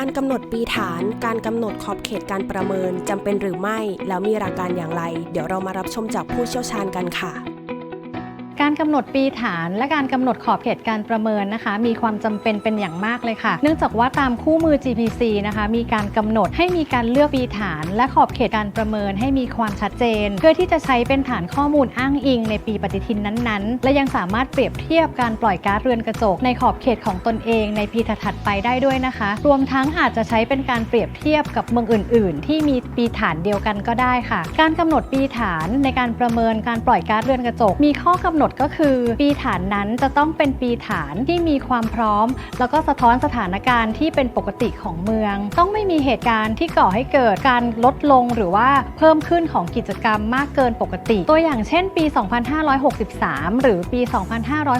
การกำหนดปีฐาน การกำหนดขอบเขตการประเมินจำเป็นหรือไม่ แล้วมีหลักการอย่างไร เดี๋ยวเรามารับชมจากผู้เชี่ยวชาญกันค่ะ การกำหนดปีฐาน และการกำหนดขอบเขตการประเมินนะคะ มีความจำเป็นเป็นอย่างมากเลยค่ะ เนื่องจากว่าตามคู่มือ GPC นะคะ มีการกำหนดให้มีการเลือกปีฐาน และขอบเขตการประเมินให้มีความชัดเจน เพื่อที่จะใช้เป็นฐานข้อมูลอ้างอิง ในปีปฏิทินนั้นๆ และยังสามารถเปรียบเทียบการปล่อยก๊าซเรือนกระจก ในขอบเขตของตนเอง ในปีถัดไปได้ด้วยนะคะ รวมทั้งอาจจะใช้เป็นการเปรียบเทียบกับเมืองอื่น ๆ ที่มีปีฐานเดียวกันก็ได้ค่ะ การกำหนดปีฐานในการประเมินการปล่อยก๊าซเรือนกระจก มีข้อกำหนดก็คือ ปีฐานนั้นจะต้องเป็นปีฐานที่มีความพร้อม แล้วก็สะท้อนสถานการณ์ที่เป็นปกติของเมือง ต้องไม่มีเหตุการณ์ที่ก่อให้เกิดการลดลงหรือว่าเพิ่มขึ้นของกิจกรรมมากเกินปกติ ตัวอย่างเช่น ปี 2563 หรือปี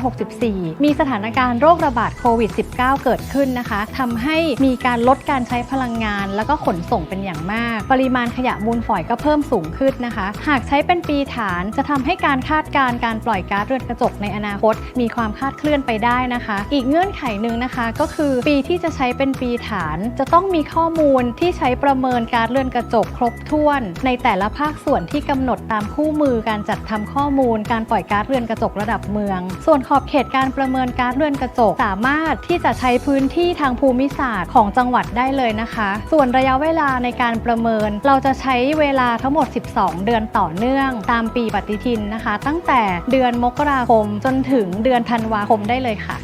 2564 มีสถานการณ์โรคระบาดโควิด -19 เกิดขึ้นนะคะทำให้มีการลดการใช้พลังงาน แล้วก็ขนส่งเป็นอย่างมาก ปริมาณขยะมูลฝอยก็เพิ่มสูงขึ้นนะคะ หากใช้เป็นปีฐานจะทำให้การคาดการณ์การปล่อยก๊าซเรือนกระจกในอนาคต มีความคาดเคลื่อนไปได้นะคะ อีกเงื่อนไขหนึ่งนะคะก็คือปีที่จะใช้เป็นปีฐาน จะต้องมีข้อมูลที่ใช้ประเมินกาซเรือนกระจกครบถ้วน ในแต่ละภาคส่วนที่กำหนดตามคู่มือการจัดทำข้อมูล การปล่อยกาซเรือนกระจกระดับเมือง ส่วนขอบเขตการประเมินกาซเรือนกระจกสามารถที่จะใช้พื้นที่ทางภูมิศาสตร์ของจังหวัดได้เลยนะคะ ส่วนระยะเวลาในการประเมิน เราจะใช้เวลาทั้งหมด 12 เดือนต่อเนื่อง ตามปีปฏิทินนะคะ ตั้งแต่เดือนมกราคมจนถึงเดือนธันวาคมได้เลยค่ะ